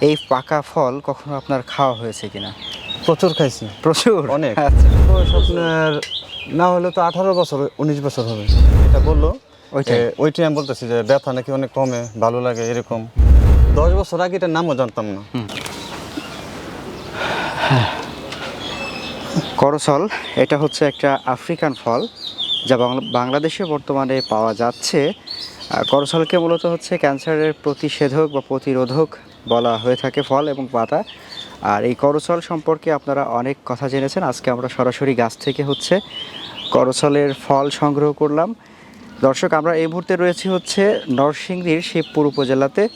এই পাকা ফল কখনো আপনার খাওয়া হয়েছে কিনা? প্রচুর খাইছি। প্রচুর? অনেক। আচ্ছা। আপনার না হলে তো আঠারো বছর উনিশ বছর হবে। এটা বলল। ওইটাই। আমি বলতেছি যে ব্যথা নাকি অনেক কমে ভালো লাগে এরকম। দশ বছর আগে এটার নামও জানতাম না। করসল এটা হচ্ছে একটা আফ্রিকান ফল যা বাংলা- বাংলাদেশে বর্তমানে পাওয়া যাচ্ছে। করসলকে মূলত হচ্ছে ক্যান্সারের প্রতিষেধক বা প্রতিরোধক বলা হয়ে থাকে ফল এবং পাতা। আর এই করসল সম্পর্কে আপনারা অনেক কথা জেনেছেন। আজকে আমরা সরাসরি গাছ থেকে হচ্ছে করসলের ফল সংগ্রহ করলাম। দর্শক আমরা এই মুহূর্তে রয়েছি হচ্ছে নরসিংদীর শিবপুর উপজেলাতে।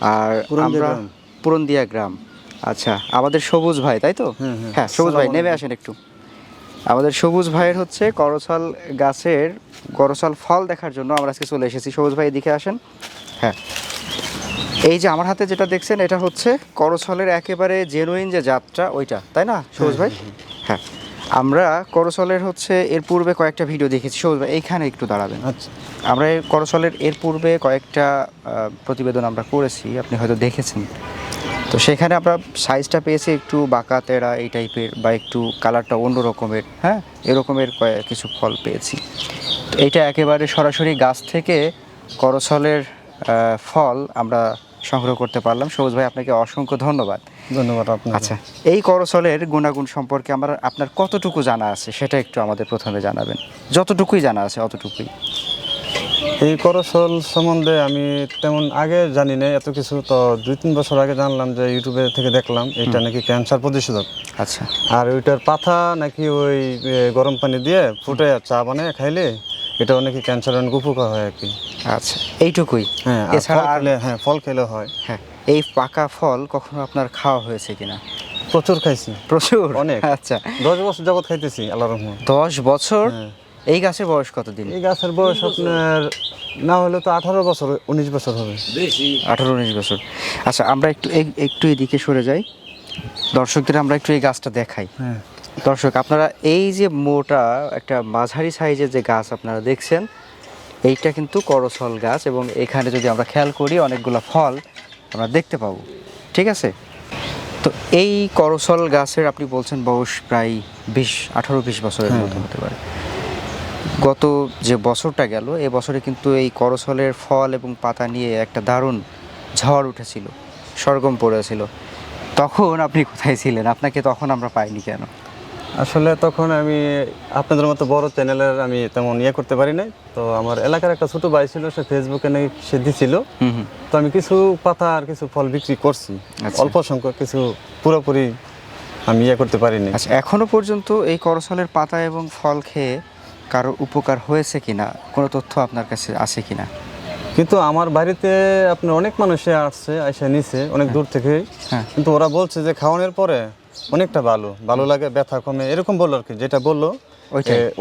আর পুরন্দিয়া আমরা গ্রাম। পুরন্দিয়া গ্রাম। আচ্ছা আমাদের সবুজ ভাই তাই তো? হুম, হুম। হ্যাঁ সবুজ ভাই নেমে আসেন একটু। আমাদের সবুজ ভাইয়ের হচ্ছে করসল গাছের করসল ফল দেখার জন্য আমরা আজকে চলে এসেছি। সবুজ ভাই এদিকে আসেন। হ্যাঁ। এই যে আমার হাতে যেটা দেখছেন এটা হচ্ছে করসলের একেবারে জেনুইন যে জাতটা ওইটা তাই না সবুজ ভাই? হ্যাঁ আমরা করসলের হচ্ছে এর পূর্বে কয়েকটা ভিডিও দেখেছি সবুজ ভাই এইখানে একটু দাঁড়াবেন। আচ্ছা। আমরা এই করসলের এর পূর্বে কয়েকটা প্রতিবেদন আমরা করেছি আপনি হয়তো দেখেছেন। তো সেখানে আমরা সাইজটা পেয়েছি একটু বাঁকা তেড়া এই টাইপের বা একটু কালারটা অন্য রকমের হ্যাঁ এরকমের কয়েক কিছু ফল পেয়েছি। তো এইটা একেবারে সরাসরি গাছ থেকে করসলের ফল আমরা সংগ্রহ করতে পারলাম। সবুজ ভাই আপনাকে অসংখ্য ধন্যবাদ। ধন্যবাদ আপনাকে। আচ্ছা এই করসলের গুণাগুণ সম্পর্কে আমার আপনার কতটুকু জানা আছে সেটা একটু আমাদের প্রথমে জানাবেন। যতটুকুই জানা আছে অতটুকুই। এই করসল সম্বন্ধে আমি তেমন আগে জানি না এত কিছু তো দুই তিন বছর আগে জানলাম যে ইউটিউবে থেকে দেখলাম এটা নাকি ক্যান্সার প্রতিষেধক। আচ্ছা। আর ওইটার পাতা নাকি ওই গরম পানি দিয়ে ফুটে চা বানিয়ে খাইলে এটা নাকি ক্যান্সার অনেক উপকার হয় আর কি। আচ্ছা এইটুকুই? হ্যাঁ এছাড়া আর হ্যাঁ ফল খেলে হয়। হ্যাঁ এই পাকা ফল কখনো আপনার খাওয়া হয়েছে কিনা? প্রচুর খাইছি। প্রচুর? অনেক। আচ্ছা। দশ বছর যাবত খাইতেছি আল্লাহ রহমান দশ বছর? হ্যাঁ। এই গাছের বয়স কতদিন? এই গাছের বয়স আপনার না হলে তো আঠারো বছর উনিশ বছর হবে। আঠারো উনিশ বছর। আচ্ছা আমরা একটু এই- একটু এদিকে সরে যাই। দর্শকদের আমরা একটু এই গাছটা দেখাই। হ্যাঁ। দর্শক আপনারা এই যে মোটা একটা মাঝারি সাইজের যে গাছ আপনারা দেখছেন এইটা কিন্তু করসল গাছ এবং এখানে যদি আমরা খেয়াল করি অনেকগুলো ফল আমরা দেখতে পাবো। ঠিক আছে? তো এই করসল গাছের আপনি বলছেন বয়স প্রায় বিশ আঠারো বিশ বছরের মতো হতে পারে। গত যে বছরটা গেল এ বছরে কিন্তু এই করসলের ফল এবং পাতা নিয়ে একটা দারুণ ঝড় উঠেছিল সরগম পড়েছিল। তখন আপনি কোথায় ছিলেন? আপনাকে তখন আমরা পাইনি কেন? আসলে তখন আমি আপনাদের মতো বড় চ্যানেলের আমি তেমন ইয়ে করতে পারি নাই। তো আমার এলাকার একটা ছোট ভাই ছিল সে ফেসবুকে নাকি সে দিছিল তো আমি কিছু পাতা আর কিছু ফল বিক্রি করছি। আচ্ছা। অল্প সংখ্যক কিছু পুরোপুরি আমি ইয়ে করতে পারিনি আচ্ছা এখনও পর্যন্ত এই করসলের পাতা এবং ফল খেয়ে কারও উপকার হয়েছে কিনা? কোনো তথ্য আপনার কাছে আছে কিনা? কিন্তু আমার বাড়িতে আপনার অনেক মানুষে আসছে এসে নিছে অনেক দূর থেকে হ্যাঁ। কিন্তু ওরা বলছে যে খাওয়ানোর পরে অনেকটা ভালো ভালো লাগে ব্যথা কমে এরকম বলল আর কি যেটা বলল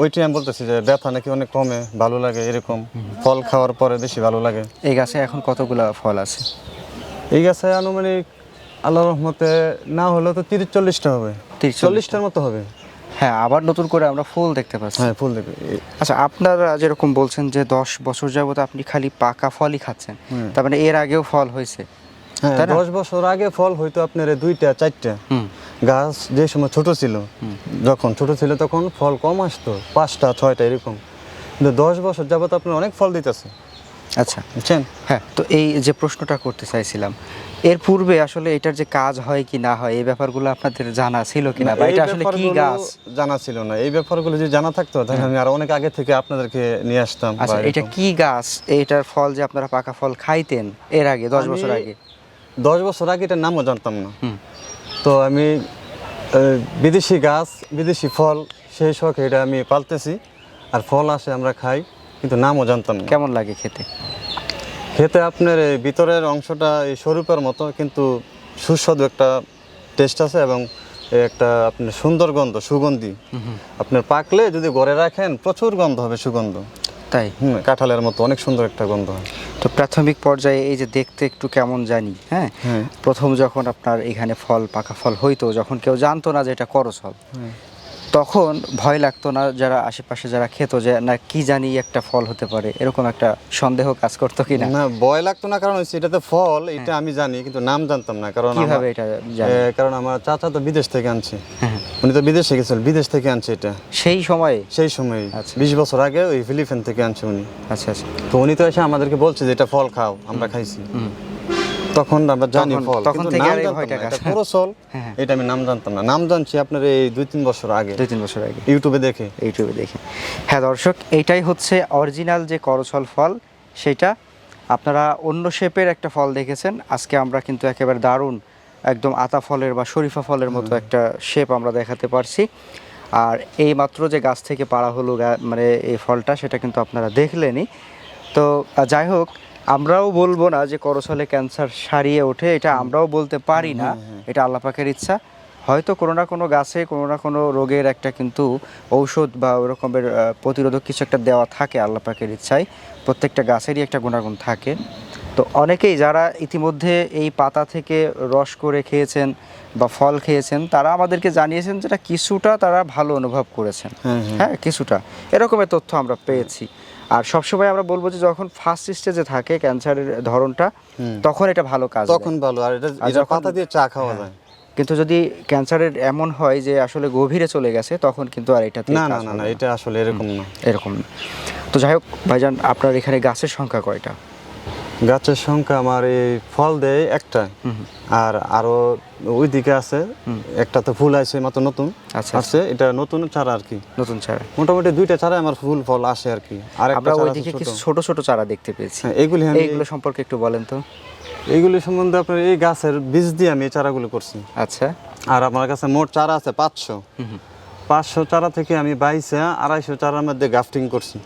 ওইটাই। আমি বলতেছি যে ব্যথা নাকি অনেক কমে ভালো লাগে এরকম ফল খাওয়ার পরে বেশি ভালো লাগে। এই গাছে এখন কতগুলো ফল আছে? এই গাছে আনুমানিক আল্লাহ রহমতে না হলেও তো তিরিশ চল্লিশটা হবে। 30 চল্লিশটার মতো হবে। হ্যাঁ আবার নতুন করে আমরা ফুল দেখতে পাচ্ছি। হ্যাঁ ফুল দেখবে। আচ্ছা আপনারা যেরকম বলছেন যে দশ বছর যাবত আপনি খালি পাকা ফলই খাচ্ছেন। তার মানে এর আগেও ফল হয়েছে। হ্যাঁ? দশ বছর আগে ফল হয়তো আপনার দুইটা চারটা। গাছ যে সময় ছোট ছিল যখন ছোট ছিল তখন ফল কম আসতো পাঁচটা ছয়টা এরকম। কিন্তু দশ বছর যাবত আপনার অনেক ফল দিতেছে। আচ্ছা। বুঝছেন? হ্যাঁ তো এই যে প্রশ্নটা করতে চাইছিলাম এর পূর্বে আসলে এটার যে কাজ হয় কি না হয় এই ব্যাপারগুলো আপনাদের জানা ছিল কিনা বা এটা আসলে কি গাছ? জানা ছিল না। এই ব্যাপারগুলো যদি জানা থাকতো তাহলে আমি আর অনেক আগে থেকে আপনাদেরকে নিয়ে আসতাম আচ্ছা এটা কি গাছ? এটার ফল যে আপনারা পাকা ফল খাইতেন এর আগে দশ বছর আগে? দশ বছর আগে এটার নামও জানতাম না। তো আমি বিদেশি গাছ বিদেশি ফল সেই শখে এটা আমি পালতেছি। আর ফল আসে আমরা খাই কিন্তু নামও জানতাম না। কেমন লাগে খেতে? খেতে আপনার এই ভিতরের অংশটা এই স্বরূপের মতো কিন্তু সুস্বাদু একটা টেস্ট আছে এবং একটা আপনার সুন্দর গন্ধ সুগন্ধি। আপনার পাকলে যদি ঘরে রাখেন প্রচুর গন্ধ হবে সুগন্ধ। তাই? হুম কাঁঠালের মতো অনেক সুন্দর একটা গন্ধ হয়। তো প্রাথমিক পর্যায়ে এই যে দেখতে একটু কেমন জানি হ্যাঁ? হ্যাঁ। প্রথম যখন আপনার এখানে ফল পাকা ফল হইতো যখন কেউ জানতো না যে এটা করসল তখন ভয় লাগতো না যারা আশেপাশে যারা খেত যে না কি জানি একটা ফল হতে পারে? এরকম একটা সন্দেহ কাজ করতো কিনা? না ভয় লাগতো না কারণ হচ্ছে এটাতে ফল এটা আমি জানি কিন্তু নাম জানতাম না কারণ কীভাবে এটা? কারণ আমার চাচা তো বিদেশ থেকে আনছে। হ্যাঁ। উনি তো বিদেশে গেছিল বিদেশ থেকে আনছে এটা। সেই সময়ে? সেই সময় আচ্ছা। বিশ বছর আগে ওই ফিলিপাইন থেকে আনছে উনি। আচ্ছা আচ্ছা। তো উনি তো এসে আমাদেরকে বলছে যে এটা ফল খাও আমরা খাইছি। তখন আমরা জানি ফল তখন থেকে আর ভয়টা এটা পুরো হ্যাঁ। এটা আমি নাম জানতাম না। নাম জানছি আপনার এই দুই তিন বছর আগে। দুই তিন বছর আগে। ইউটিউবে দেখে। ইউটিউবে দেখে। হ্যাঁ দর্শক এটাই হচ্ছে অরিজিনাল যে করছল ফল সেটা আপনারা অন্য শেপের একটা ফল দেখেছেন। আজকে আমরা কিন্তু একেবারে দারুণ একদম আতা ফলের বা শরীফা ফলের মতো একটা শেপ আমরা দেখাতে পারছি। আর এই মাত্র যে গাছ থেকে পাড়া হলো মানে এই ফলটা সেটা কিন্তু আপনারা দেখলেনই। তো যাই হোক আমরাও বলব না যে করসলে ক্যান্সার সারিয়ে ওঠে এটা আমরাও বলতে পারি না। এটা আল্লাহ পাকের ইচ্ছা। হয়তো কোনো না কোনো গাছে কোনো না কোনো রোগের একটা কিন্তু ঔষধ বা ওই রকমের প্রতিরোধক কিছু একটা দেওয়া থাকে আল্লাহ পাকের ইচ্ছায়। প্রত্যেকটা গাছেরই একটা গুণাগুণ থাকে। তো অনেকেই যারা ইতিমধ্যে এই পাতা থেকে রস করে খেয়েছেন বা ফল খেয়েছেন তারা আমাদেরকে জানিয়েছেন যেটা কিছুটা তারা ভালো অনুভব করেছেন। হ্যাঁ, হ্যাঁ। হ্যাঁ কিছুটা। এরকমের তথ্য আমরা পেয়েছি। আর সবসময় আমরা বলব যে যখন ফার্স্ট স্টেজে থাকে ক্যান্সারের ধরনটা তখন এটা ভালো কাজ তখন ভালো আর এটা পাতা দিয়ে চা খাওয়া যায়। কিন্তু যদি ক্যান্সারের এমন হয় যে আসলে গভীরে চলে গেছে তখন কিন্তু আর এটা না না না না এটা আসলে এরকম না। এরকম না। তো যাই হোক ভাইজান আপনার এখানে গাছের সংখ্যা কয়টা? গাছের সংখ্যা আমার এই ফল দেয় একটা। আর আরও ওইদিকে আছে একটা তো ফুল আছে মাত্র নতুন। আচ্ছা, আছে এটা নতুন চারা আর কি। নতুন চারা। মোটামুটি দুইটা চারা আমার ফুল ফল আসে আর কি। আর একটা আছে ছোট। কিছু ছোট। ছোট চারা দেখতে পেয়েছি। হ্যাঁ, এগুলি আমি এইগুলো সম্পর্কে একটু বলেন তো। এইগুলি সম্বন্ধে আপনার এই গাছের বীজ দিয়ে আমি এই চারাগুলো করছি। আচ্ছা। আর আমার কাছে মোট চারা আছে পাঁচশো। পাঁচশো চারা থেকে আমি বাইশে আড়াইশো চারার মধ্যে গ্রাফটিং করছি।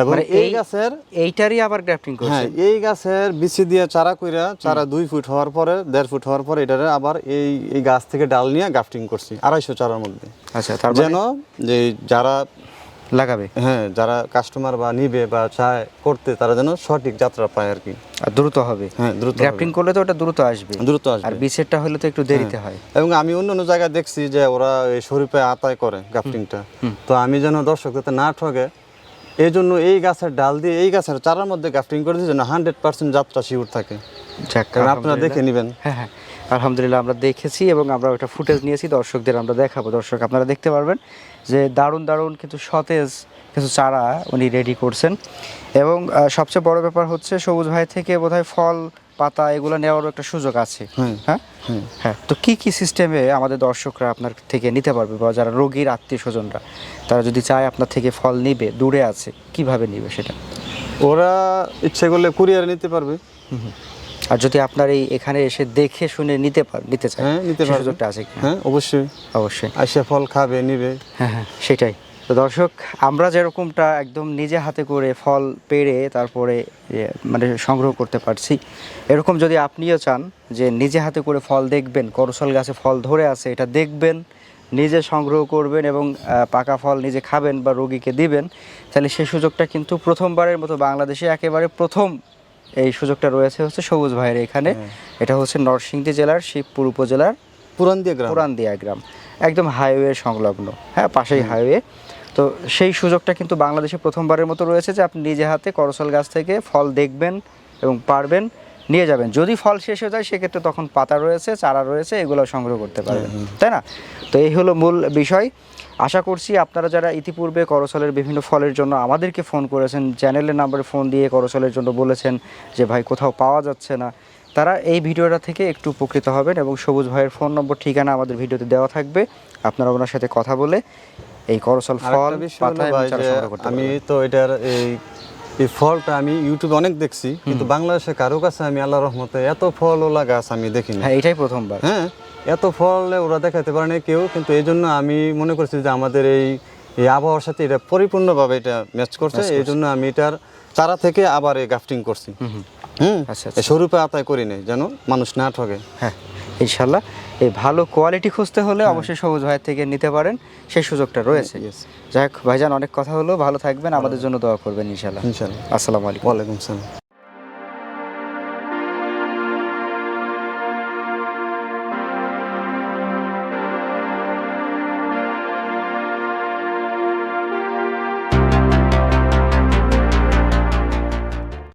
এবং মানে এই গাছের এইটারই আবার গ্রাফটিং হ্যাঁ এই গাছের বিচি দিয়ে চারা কইরা চারা দুই ফুট হওয়ার পরে দেড় ফুট হওয়ার পরে এটারে আবার এই এই গাছ থেকে ডাল নিয়ে গ্রাফটিং করছি আড়াইশো চারার মধ্যে। আচ্ছা তার যেন যে যারা লাগাবে। হ্যাঁ যারা কাস্টমার বা নিবে বা চায় করতে তারা যেন সঠিক যাত্রা পায় আর কি। আর দ্রুত হবে। হ্যাঁ দ্রুত। গ্রাফটিং করলে তো ওটা দ্রুত আসবে। দ্রুত আসবে। হ্যাঁ। বিচেরটা হলে তো একটু দেরিতে হয়। এবং আমি অন্য অন্য জায়গায় দেখছি যে ওরা এই শরীফে আতায় করে গ্রাফটিংটা তো আমি যেন দর্শকদের না ঠকে এই জন্য এই গাছের ডাল দিয়ে এই গাছের চারার মধ্যে গ্রাফটিং করে দিয়ে যেন হান্ড্রেড পার্সেন্ট যাত্রা শিউর থাকে। কারণ আপনারা দেখে নেবেন। হ্যাঁ হ্যাঁ। আলহামদুলিল্লাহ আমরা দেখেছি এবং আমরা ওটা ফুটেজ নিয়েছি দর্শকদের আমরা দেখাবো। দর্শক আপনারা দেখতে পারবেন যে দারুণ দারুণ কিন্তু সতেজ কিছু চারা উনি রেডি করছেন। এবং সবচেয়ে বড় ব্যাপার হচ্ছে সবুজ ভাই থেকে বোধহয় ফল পাতা এগুলো নেওয়ারও একটা সুযোগ আছে। হুম। হ্যাঁ? হ্যাঁ। তো কি কি সিস্টেমে আমাদের দর্শকরা আপনার থেকে নিতে পারবে বা যারা রোগীর আত্মীয় স্বজনরা তারা যদি চায় আপনার থেকে ফল নিবে দূরে আছে কীভাবে নিবে সেটা? ওরা ইচ্ছে করলে কুরিয়ার নিতে পারবে। আর যদি আপনার এই এখানে এসে দেখে শুনে নিতে পার নিতে চায় হ্যাঁ নিতে সুযোগটা আছে? হ্যাঁ অবশ্যই। অবশ্যই। আসে ফল খাবে নিবে। হ্যাঁ হ্যাঁ সেটাই। তো দর্শক আমরা যেরকমটা একদম নিজে হাতে করে ফল পেড়ে তারপরে মানে সংগ্রহ করতে পারছি এরকম যদি আপনিও চান যে নিজে হাতে করে ফল দেখবেন করসল গাছে ফল ধরে আছে এটা দেখবেন নিজে সংগ্রহ করবেন এবং পাকা ফল নিজে খাবেন বা রোগীকে দিবেন তাহলে সেই সুযোগটা কিন্তু প্রথমবারের মতো বাংলাদেশে একেবারে প্রথম এই সুযোগটা রয়েছে হচ্ছে সবুজ ভাইয়ের এখানে। এটা হচ্ছে নরসিংদী জেলার শিবপুর উপজেলার পুরান দিয়ে গ্রাম। পুরান দিয়া গ্রাম একদম হাইওয়ে সংলগ্ন। হ্যাঁ পাশেই হাইওয়ে তো সেই সুযোগটা কিন্তু বাংলাদেশে প্রথমবারের মতো রয়েছে যে আপনি নিজে হাতে করসল গাছ থেকে ফল দেখবেন এবং পারবেন নিয়ে যাবেন। যদি ফল শেষ হয়ে যায় সেক্ষেত্রে তখন পাতা রয়েছে চারা রয়েছে এগুলো সংগ্রহ করতে পারবেন। তাই না? তো এই হলো মূল বিষয়। আশা করছি আপনারা যারা ইতিপূর্বে করসলের বিভিন্ন ফলের জন্য আমাদেরকে ফোন করেছেন চ্যানেলের নাম্বারে ফোন দিয়ে করসলের জন্য বলেছেন যে ভাই কোথাও পাওয়া যাচ্ছে না। তারা এই ভিডিওটা থেকে একটু উপকৃত হবেন এবং সবুজ ভাইয়ের ফোন নম্বর ঠিকানা আমাদের ভিডিওতে দেওয়া থাকবে। আপনারা ওনার সাথে কথা বলে এই করসল ফল আমি তো এটার এই এই ফলটা আমি ইউটিউবে অনেক দেখছি কিন্তু বাংলাদেশে কারও কাছে আমি আল্লাহ রহমতে এত ফলওয়ালা গাছ আমি দেখিনি। হ্যাঁ এটাই প্রথমবার। হ্যাঁ এত ফল ওরা দেখাতে পারে না কেউ কিন্তু এই জন্য আমি মনে করছি যে আমাদের এই এই আবহাওয়ার সাথে এটা পরিপূর্ণভাবে এটা ম্যাচ করছে এই জন্য আমি এটার চারা থেকে আবার এই গ্রাফটিং করছি। হুম আচ্ছা, এই স্বরূপে আতায় করি নাই যেন মানুষ না ঠকে হ্যাঁ ইনশাল্লাহ। এই ভালো কোয়ালিটি খুঁজতে হলে অবশ্যই সবুজ ভাইয়ের থেকে নিতে পারেন। সেই সুযোগটা রয়েছে। যাই হোক ভাইজান অনেক কথা হলো। ভালো থাকবেন। আমাদের জন্য দোয়া করবেন ইনশাল্লাহ ইনশাল্লাহ আসসালামু আলাইকুম। ওয়ালাইকুম সালাম